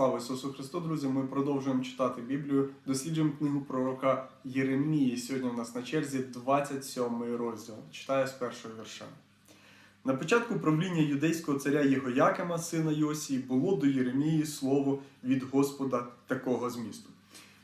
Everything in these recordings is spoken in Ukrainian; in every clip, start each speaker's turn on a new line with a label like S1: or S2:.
S1: Слава Ісусу Христу, друзі! Ми продовжуємо читати Біблію, досліджуємо книгу пророка Єремії. Сьогодні у нас на черзі 27 розділ. Читаю з першого вірша. На початку правління юдейського царя Єгоякема, сина Йосії, було до Єремії слово від Господа такого змісту.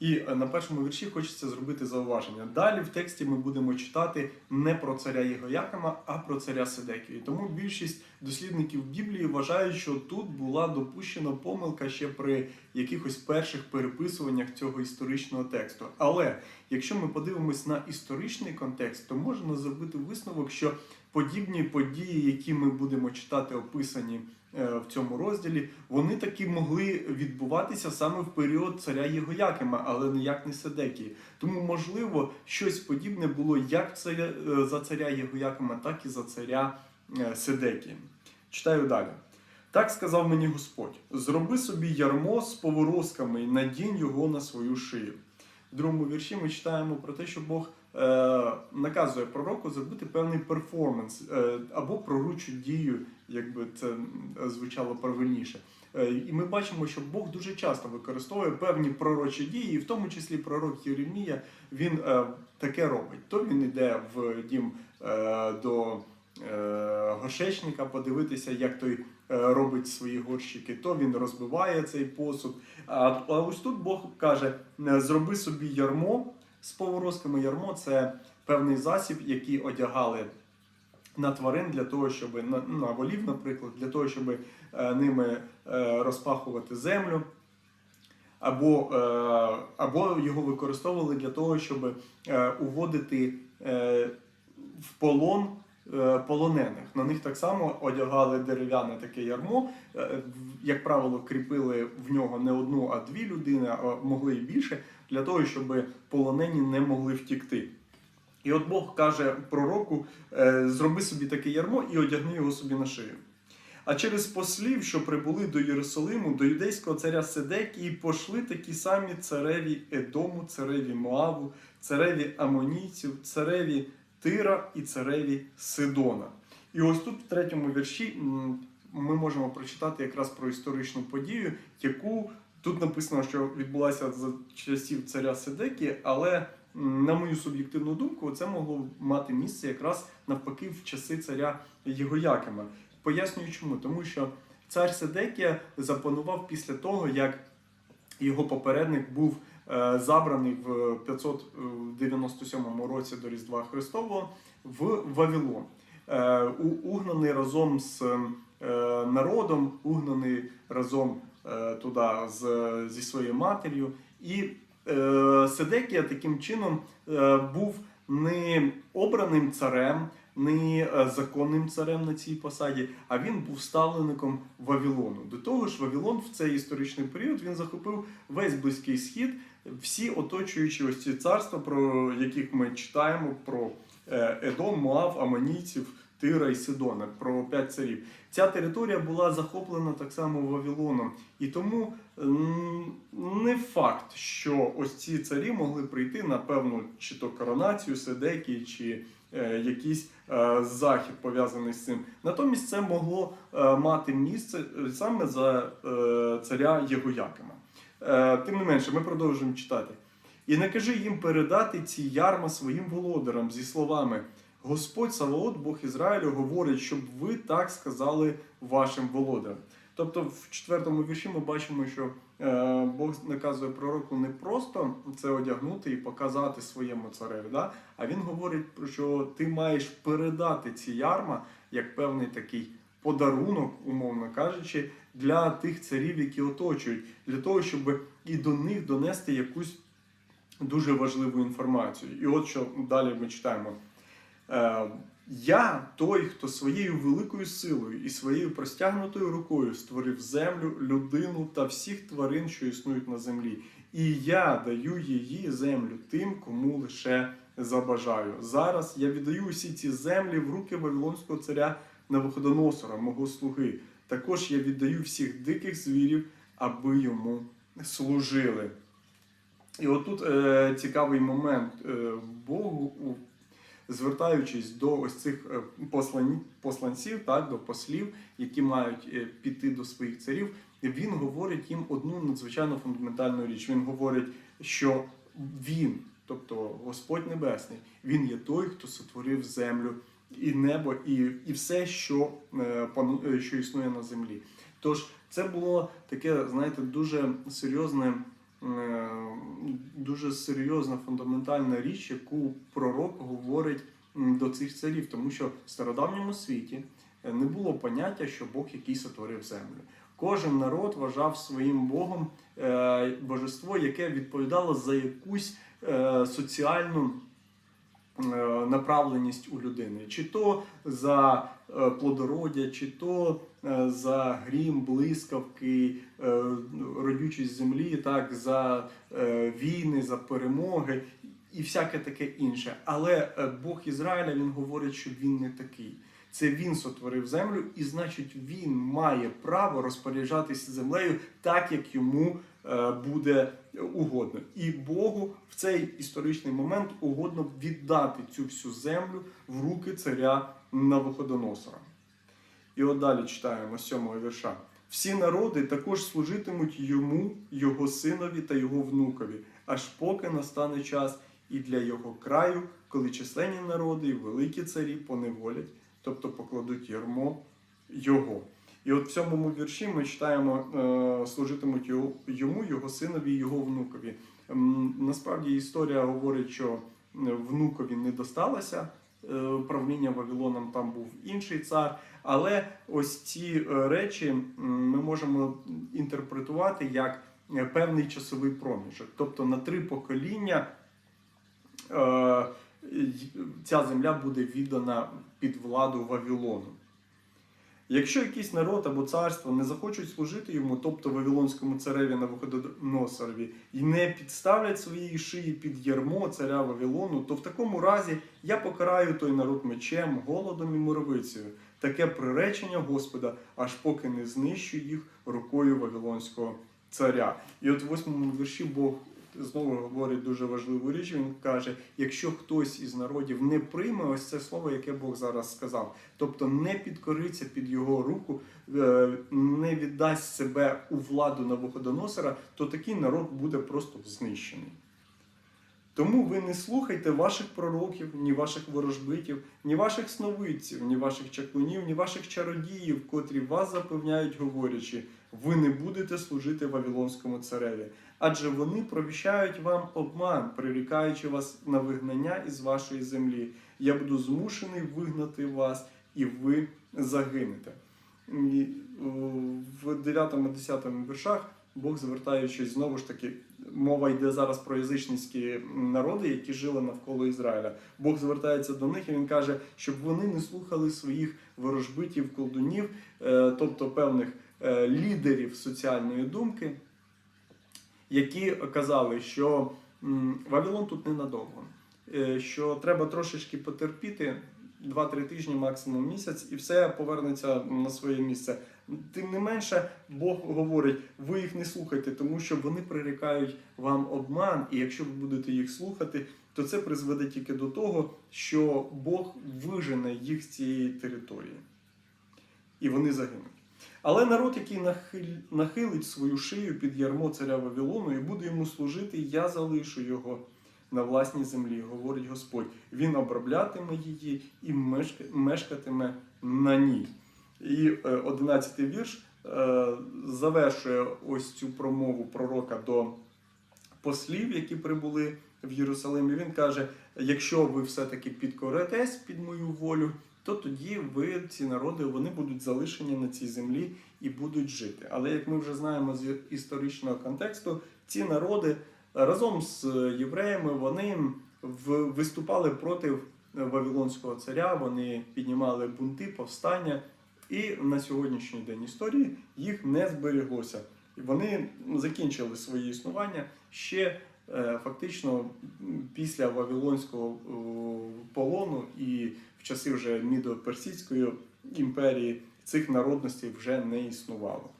S1: І е, на першому вірші хочеться зробити зауваження. Далі в тексті ми будемо читати не про царя Єгоякима, а про царя Сидекію. Тому більшість дослідників Біблії вважають, що тут була допущена помилка ще при якихось перших переписуваннях цього історичного тексту. Але якщо ми подивимось на історичний контекст, то можна зробити висновок, що подібні події, які ми будемо читати, описані е, в цьому розділі, вони таки могли відбуватися саме в період царя Єгоякима, але ніяк не Седекії. Тому, можливо, щось подібне було як е, за царя Єгоякима, так і за царя е, Седекії. Читаю далі. Так сказав мені Господь: зроби собі ярмо з поворозками і надінь його на свою шию. Другому вірші ми читаємо про те, що Бог е, наказує пророку зробити певний перформанс е, або пророчу дію, якби це звучало правильніше. Е, і ми бачимо, що Бог дуже часто використовує певні пророчі дії, і в тому числі пророк Єремія, він е, таке робить. То він йде в дім е, до горшечника подивитися, як той е, робить свої горщики, то він розбиває цей посуд. А, ось тут Бог каже: е, зроби собі ярмо з поворозками. Ярмо це певний засіб, який одягали на тварин для того, щоб на, на волів, наприклад, для того, щоб е, ними е, розпахувати землю. Або, е, або його використовували для того, щоб е, уводити е, в полон е, полонених. На них так само одягали дерев'яне таке ярмо. Е, Як правило, кріпили в нього не одну, а дві людини, а могли і більше, для того, щоб полонені не могли втікти. І от Бог каже пророку: е, зроби собі таке ярмо і одягни його собі на шию. А через послів, що прибули до Єрусалиму, до юдейського царя Седекії, пошли такі самі цареві Едому, цареві Моаву, цареві Амонійців, цареві Тира і цареві Сидона. І ось тут, в третьому вірші, ми можемо прочитати якраз про історичну подію, яку тут написано, що відбулася за часів царя Седекії, але на мою суб'єктивну думку, це могло мати місце якраз навпаки в часи царя Єгоякима. Пояснюю чому, тому що цар Седекія запанував після того, як його попередник був забраний в 597 році до Різдва Христового в Вавилон. Е, угнаний разом з е, народом, угнаний разом е, туди зі своєю матір'ю. І е, Седекія таким чином е, був не обраним царем, не е, законним царем на цій посаді, а він був ставленником Вавилону. До того ж, Вавилон в цей історичний період він захопив весь близький схід, всі оточуючі ось ці царства, про яких ми читаємо, про е, Едом, Моав, Аманійців, Тира і Сидона, про п'ять царів. Ця територія була захоплена так само Вавилоном. І тому не факт, що ось ці царі могли прийти на певну чи то коронацію Седекії, чи е, якийсь е, захід пов'язаний з цим. Натомість це могло мати місце саме за царя Єгоякима. Е, тим не менше, ми продовжуємо читати. І накажи їм передати ці ярма своїм володарам зі словами: Господь Саваот, Бог Ізраїлю, говорить, щоб ви так сказали вашим володарям. Тобто в четвертому вірші ми бачимо, що е, Бог наказує пророку не просто це одягнути і показати своєму цареві, да? а він говорить, що ти маєш передати ці ярма як певний такий подарунок, умовно кажучи, для тих царів, які оточують, для того, щоб і до них донести якусь дуже важливу інформацію. І от що далі ми читаємо. Е, Я той, хто своєю великою силою і своєю простягнутою рукою створив землю, людину та всіх тварин, що існують на землі. І я даю її землю тим, кому лише забажаю. Зараз я віддаю усі ці землі в руки Вавилонського царя Навуходоносора, мого слуги. Також я віддаю всіх диких звірів, аби йому служили. І отут е, цікавий момент. Е, Богу, звертаючись до ось цих е, послань, посланців, так, до послів, які мають е, піти до своїх царів, він говорить їм одну надзвичайно фундаментальну річ. Він говорить, що він, тобто Господь Небесний, він є той, хто сотворив землю і небо, і, і все, що, е, е, що існує на землі. Тож це було таке, знаєте, дуже серйозне. е, Дуже серйозна фундаментальна річ, яку пророк говорить до цих царів, тому що в стародавньому світі не було поняття, що Бог який сотворив землю. Кожен народ вважав своїм Богом божество, яке відповідало за якусь соціальну направленість у людини, чи то за е, плодородя, чи то е, за грім, блискавки, е, родючість землі, так, за е, війни, за перемоги і всяке таке інше. Але е, Бог Ізраїля він говорить, що він не такий. Це він сотворив землю, і значить він має право розпоряджатися землею так, як йому е, буде угодно. І Богу в цей історичний момент угодно віддати цю всю землю в руки царя Навуходоносора. І от далі читаємо з сьомого вірша. Всі народи також служитимуть йому, його синові та його внукові, аж поки настане час і для його краю, коли численні народи і великі царі поневолять, тобто покладуть ярмо його. І от в сьомому вірші ми читаємо е, служитимуть йому, його синові, його внукові. Насправді історія говорить, що е, внукові не досталося е, правління Вавилоном, там був інший цар. Але ось ці речі ми можемо інтерпретувати як певний часовий проміжок. Тобто на три покоління ця земля буде віддана під владу Вавилону. Якщо якийсь народ або царство не захочуть служити йому, тобто Вавилонському цареві на Навуходоносорові, і не підставлять своєї шиї під ярмо царя Вавилону, то в такому разі я покараю той народ мечем, голодом і муровицею. Таке приречення Господа, аж поки не знищу їх рукою Вавилонського царя. І от в восьмому вірші Бог знову говорить дуже важливу річ. Він каже: якщо хтось із народів не прийме ось це слово, яке Бог зараз сказав, тобто не підкориться під його руку, е, не віддасть себе у владу Навуходоносора, то такий народ буде просто знищений. Тому ви не слухайте ваших пророків, ні ваших ворожбитів, ні ваших сновидців, ні ваших чаклунів, ні ваших чародіїв, котрі вас запевняють, говорячи, ви не будете служити Вавилонському цареві. Адже вони провіщають вам обман, прирікаючи вас на вигнання із вашої землі. Я буду змушений вигнати вас, і ви загинете. І, в 9-10 віршах Бог звертаючись знову ж таки, мова йде зараз про язичницькі народи, які жили навколо Ізраїля. Бог звертається до них і він каже, щоб вони не слухали своїх ворожбитів, колдунів, е, тобто певних е, лідерів соціальної думки, які казали, що Вавилон тут ненадовго, е, що треба трошечки потерпіти. 2-3 тижні, максимум місяць, і все повернеться на своє місце. Тим не менше, Бог говорить: ви їх не слухайте, тому що вони прирікають вам обман, і якщо ви будете їх слухати, то це призведе тільки до того, що Бог вижене їх з цієї території, і вони загинуть. Але народ, який нахилить свою шию під ярмо царя Вавилону і буде йому служити, я залишу його на власній землі, говорить Господь. Він оброблятиме її і мешкатиме на ній. І е, одинадцятий вірш е, завершує ось цю промову пророка до послів, які прибули в Єрусалим. І Він каже: якщо ви все-таки підкоритесь під мою волю, то тоді ви, ці народи, вони будуть залишені на цій землі і будуть жити. Але як ми вже знаємо з історичного контексту, ці народи разом з євреями вони виступали проти Вавилонського царя, вони піднімали бунти, повстання, і на сьогоднішній день історії їх не збереглося. Вони закінчили своє існування ще е, фактично після Вавилонського полону і в часи вже Мідо-Персидської імперії цих народностей вже не існувало.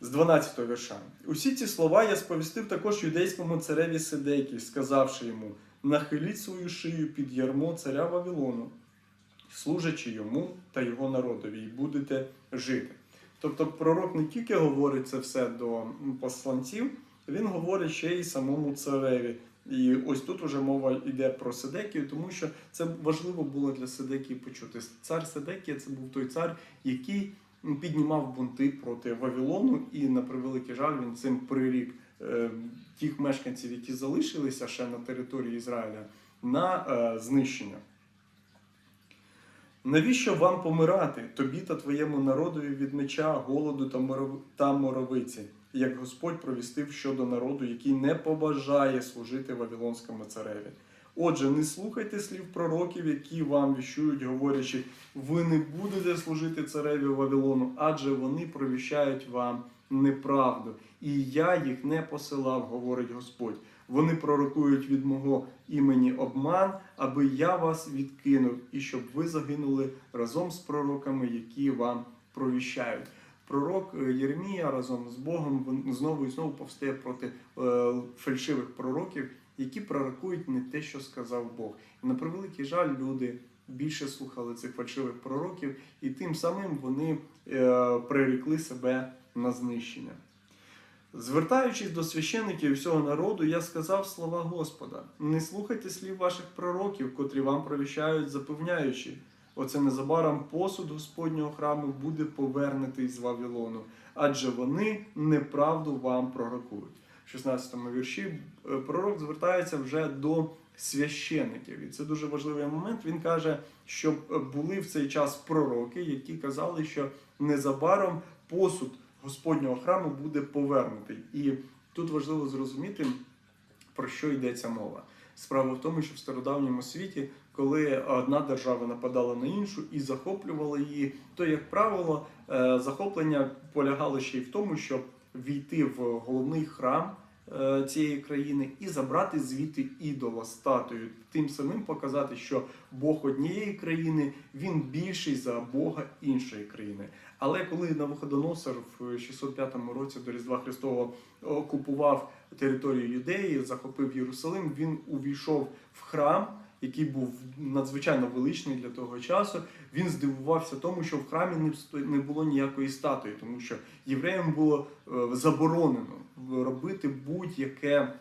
S1: З 12 вірша. Усі ці слова я сповістив також юдейському цареві Сидейкі, сказавши йому: нахиліть свою шию під ярмо царя Вавилону, служачи йому та його народові, і будете жити. Тобто пророк не тільки говорить це все до посланців, він говорить ще й самому цареві. І ось тут уже мова йде про Седекію, тому що це важливо було для Седекії почути. Цар Седекія це був той цар, який піднімав бунти проти Вавилону, і на превеликий жаль він цим прирік е, тих мешканців, які залишилися ще на території Ізраїля, на е, знищення. Навіщо вам помирати, тобі та твоєму народові від меча, голоду та та моровиці, як Господь провістив щодо народу, який не побажає служити Вавилонському цареві? Отже, не слухайте слів пророків, які вам віщують, говорячи, ви не будете служити цареві Вавилону, адже вони провіщають вам неправду, і я їх не посилав, говорить Господь. Вони пророкують від мого імені обман, аби я вас відкинув, і щоб ви загинули разом з пророками, які вам провіщають. Пророк е, Єремія разом з Богом знову і знову повстає проти е, фальшивих пророків, які пророкують не те, що сказав Бог. На превеликий жаль, люди більше слухали цих фальшивих пророків, і тим самим вони е, прирекли себе на знищення. Звертаючись до священиків і всього народу, я сказав слова Господа: не слухайте слів ваших пророків, котрі вам провіщають, запевняючи. Оце незабаром посуд Господнього храму буде повернутий з Вавилону, адже вони неправду вам пророкують. В 16 вірші е, пророк звертається вже до священиків. І це дуже важливий момент. Він каже, що е, були в цей час пророки, які казали, що незабаром посуд Господнього храму буде повернутий. І тут важливо зрозуміти, про що йдеться мова. Справа в тому, що в стародавньому світі, коли одна держава нападала на іншу і захоплювала її, то, як правило, е, захоплення полягало ще й в тому, щоб війти в головний храм е, цієї країни і забрати звідти ідола статую, тим самим показати, що Бог однієї країни він більший за Бога іншої країни. Але коли Навуходоносор в 605 році до Різдва Христового окупував територію Юдеї, захопив Єрусалим, він увійшов в храм, який був надзвичайно величний для того часу. Він здивувався тому, що в храмі не було ніякої статуї, тому що євреям було е, заборонено робити будь-яке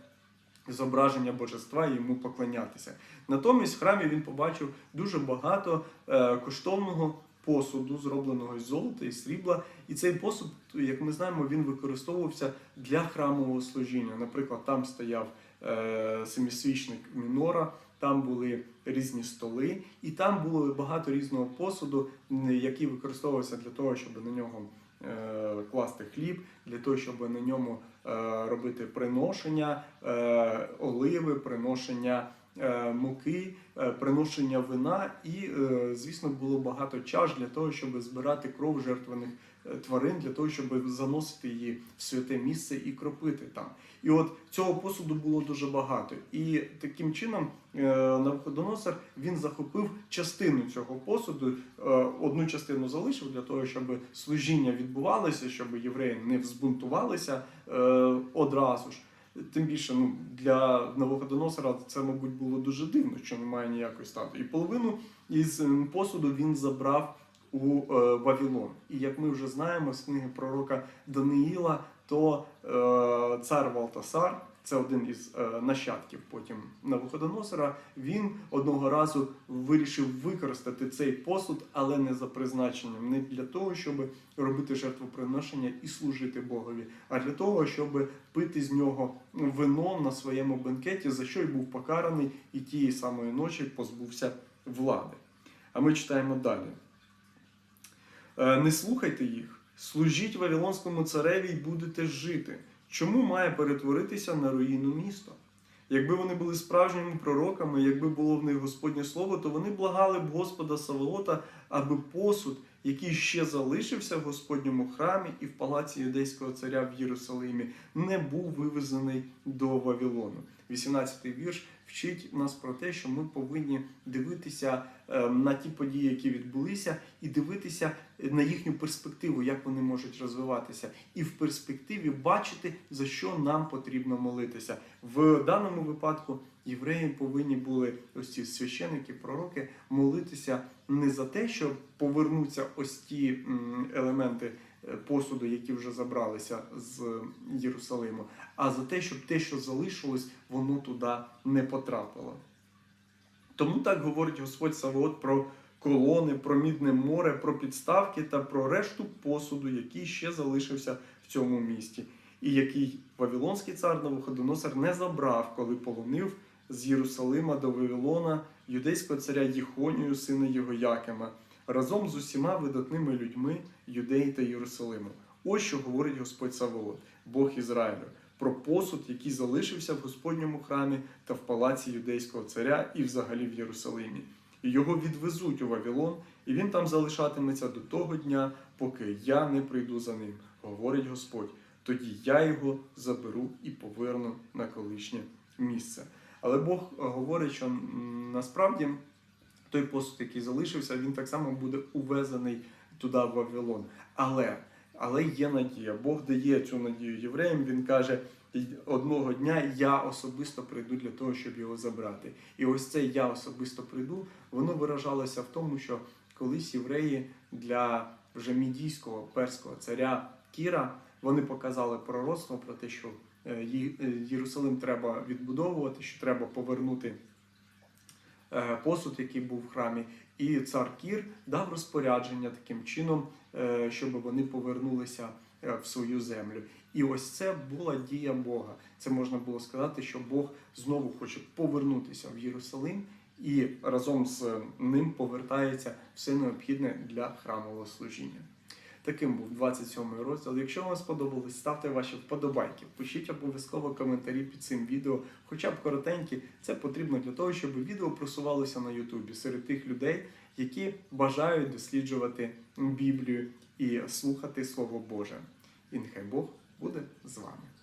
S1: зображення божества і йому поклонятися. Натомість в храмі він побачив дуже багато е, коштовного посуду, зробленого з золота і срібла. І цей посуд, як ми знаємо, він використовувався для храмового служіння. Наприклад, там стояв е, семисвічник мінора, там були різні столи, і там було багато різного посуду, який використовувався для того, щоб на нього е, класти хліб, для того, щоб на ньому е, робити приношення, е, оливи, приношення муки, е, приношення вина, і, е, звісно, було багато чаш для того, щоб збирати кров жертвених е, тварин, для того, щоб заносити її в святе місце і кропити там. І от цього посуду було дуже багато. І таким чином е, Навуходоносор він захопив частину цього посуду, е, одну частину залишив для того, щоб служіння відбувалося, щоб євреї не взбунтувалися е, одразу ж. Тим більше ну, для Навуходоносора це, мабуть, було дуже дивно, що немає ніякої статуї. І половину із посуду він забрав у е, Вавилон. І як ми вже знаємо з книги пророка Даниїла, то е, цар Валтасар, це один із е, нащадків потім Навуходоносора, він одного разу вирішив використати цей посуд, але не за призначенням, не для того, щоб робити жертвоприношення і служити Богові, а для того, щоб пити з нього вино на своєму бенкеті, за що й був покараний, і тієї самої ночі позбувся влади. А ми читаємо далі. Е, Не слухайте їх, служіть Вавилонському цареві і будете жити. Чому має перетворитися на руїну місто? Якби вони були справжніми пророками, якби було в них Господнє слово, то вони благали б Господа Саволота, аби посуд, який ще залишився в Господньому храмі і в палаці юдейського царя в Єрусалимі, не був вивезений до Вавилону. 18-й вірш вчить нас про те, що ми повинні дивитися е, на ті події, які відбулися, і дивитися на їхню перспективу, як вони можуть розвиватися, і в перспективі бачити, за що нам потрібно молитися. В даному випадку євреї повинні були ось ці священики, пророки молитися не за те, що повернуться ось ті елементи е, посуду, які вже забралися з Єрусалиму, а за те, щоб те, що залишилось, воно туди не потрапило. Тому так говорить Господь Саваот про колони, про мідне море, про підставки та про решту посуду, який ще залишився в цьому місті, і який Вавилонський цар Навуходоносор не забрав, коли полонив з Єрусалима до Вавилона юдейського царя Єхонію, сина його Якима, разом з усіма видатними людьми Юдеї та Єрусалиму. Ось що говорить Господь Саваот, Бог Ізраїлю, про посуд, який залишився в Господньому храмі та в палаці юдейського царя і взагалі в Єрусалимі. І його відвезуть у Вавилон, і він там залишатиметься до того дня, поки я не прийду за ним, говорить Господь. Тоді я його заберу і поверну на колишнє місце. Але Бог е, говорить, що насправді той посуд, який залишився, він так само буде увезений туди в Вавилон. Але, але є надія. Бог дає цю надію євреям. Він каже: одного дня я особисто прийду для того, щоб його забрати. І ось це я особисто прийду. Воно виражалося в тому, що колись євреї для вже мідійського перського царя Кіра вони показали пророцтво про те, що е, е, Єрусалим треба відбудовувати, що треба повернути посуд, який був в храмі. І цар Кір дав розпорядження таким чином, е, щоб вони повернулися е, в свою землю. І ось це була дія Бога. Це можна було сказати, що Бог знову хоче повернутися в Єрусалим, і разом з ним повертається все необхідне для храмового служіння. Таким був 27 розділ. Якщо вам сподобалось, ставте ваші вподобайки. Пишіть обов'язково коментарі під цим відео, хоча б коротенькі. Це потрібно для того, щоб відео просувалося на Ютубі серед тих людей, які бажають досліджувати Біблію і слухати Слово Боже. І нехай Бог буде з вами.